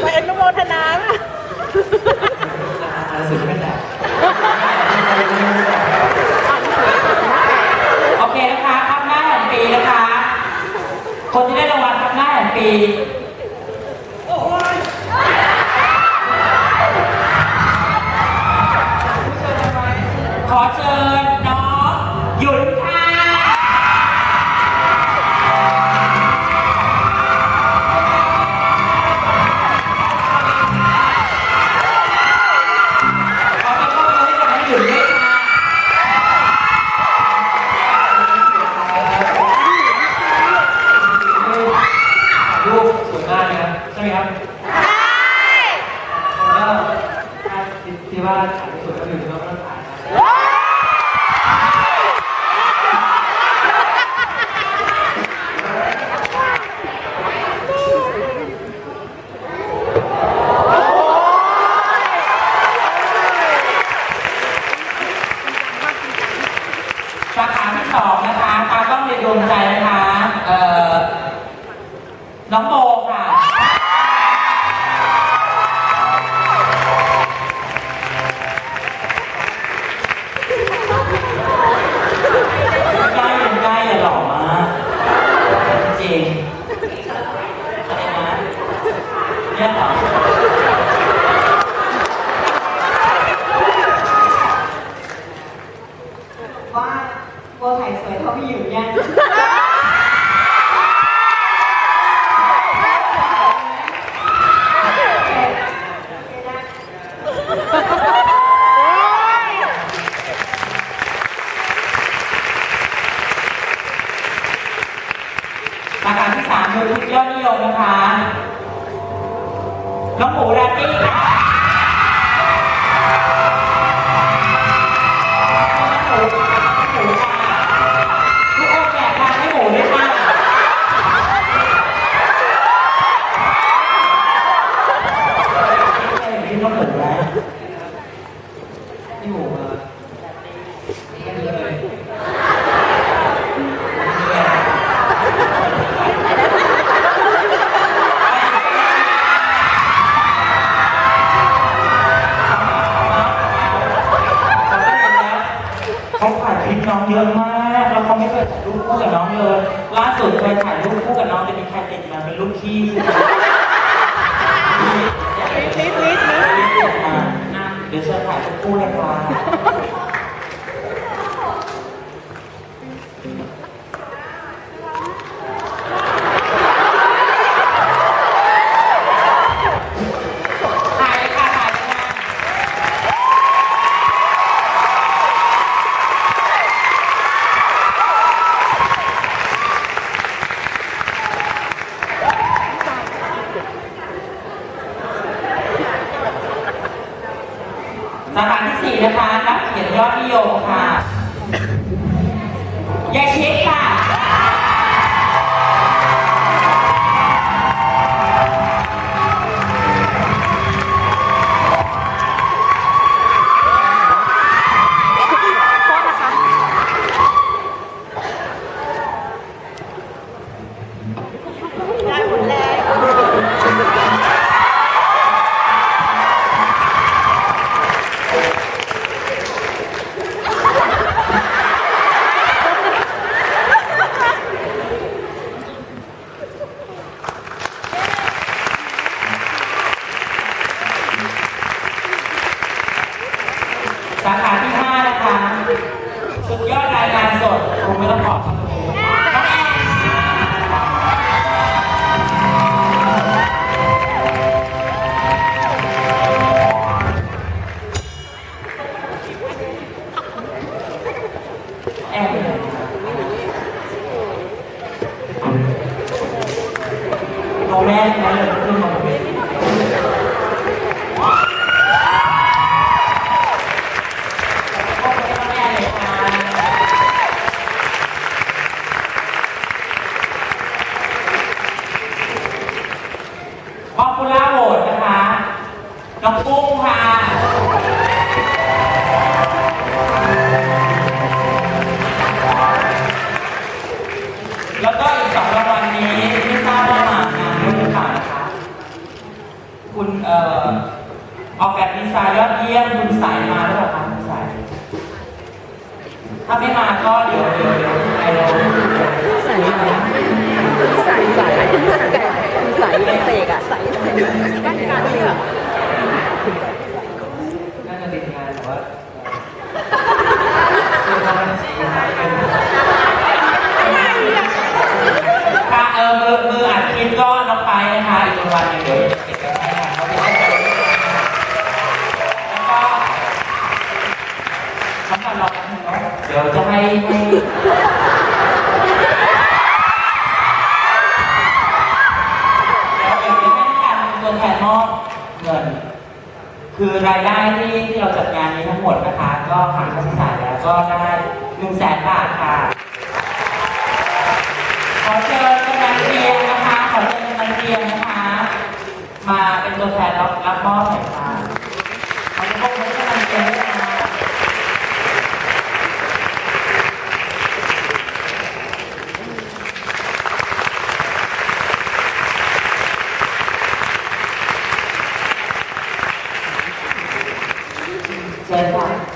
ไปอนุโมทนาสุดแค่ไหนโอเคนะคะครับหน้าแห่งปีนะคะ คนที่ได้รางวัลครับหน้าแห่งปี ดวงใจนะคะ เอ่อ น้องโบ Oh, my God. น้องเยอะมากแล้วเขาไม่เคยถ่ายรูปคู่กับน้องเลย ล่าสุดเคยถ่ายรูปคู่กับน้องจะมีใครติดมาเป็นลูกขี้ สี่นะคะ นักเขียนยอดนิยมค่ะยายชิดค่ะ รายงานสดคงไม่ต้องบอกครับน้องแอนแอนเอาแม่นะ มีสายมาหรือเปล่าคะสาย ถ้าไม่มาก็เดี๋ยวเดี๋ยวเดี๋ยวไปเสาใส่ใส่ใส่ใส่ใส่เตะอะใส่ใส่กั้นสารเหลือ จะให้ให้เดี๋ยวเดี๋ยวจะให้การเป็นตัวแทนมอบเงิน คือรายได้ที่ที่เราจัดงานนี้ทั้งหมดนะคะ ก็หักค่าใช้จ่ายแล้วก็ได้หนึ่งแสนบาทค่ะ ขอเชิญกำนันเรียงนะคะ ขอเชิญกำนันเรียงนะคะ มาเป็นตัวแทนรับรับมอบหน่อยค่ะขอทุกคนให้กำนันเรียงด้วยค่ะ ญค่ะ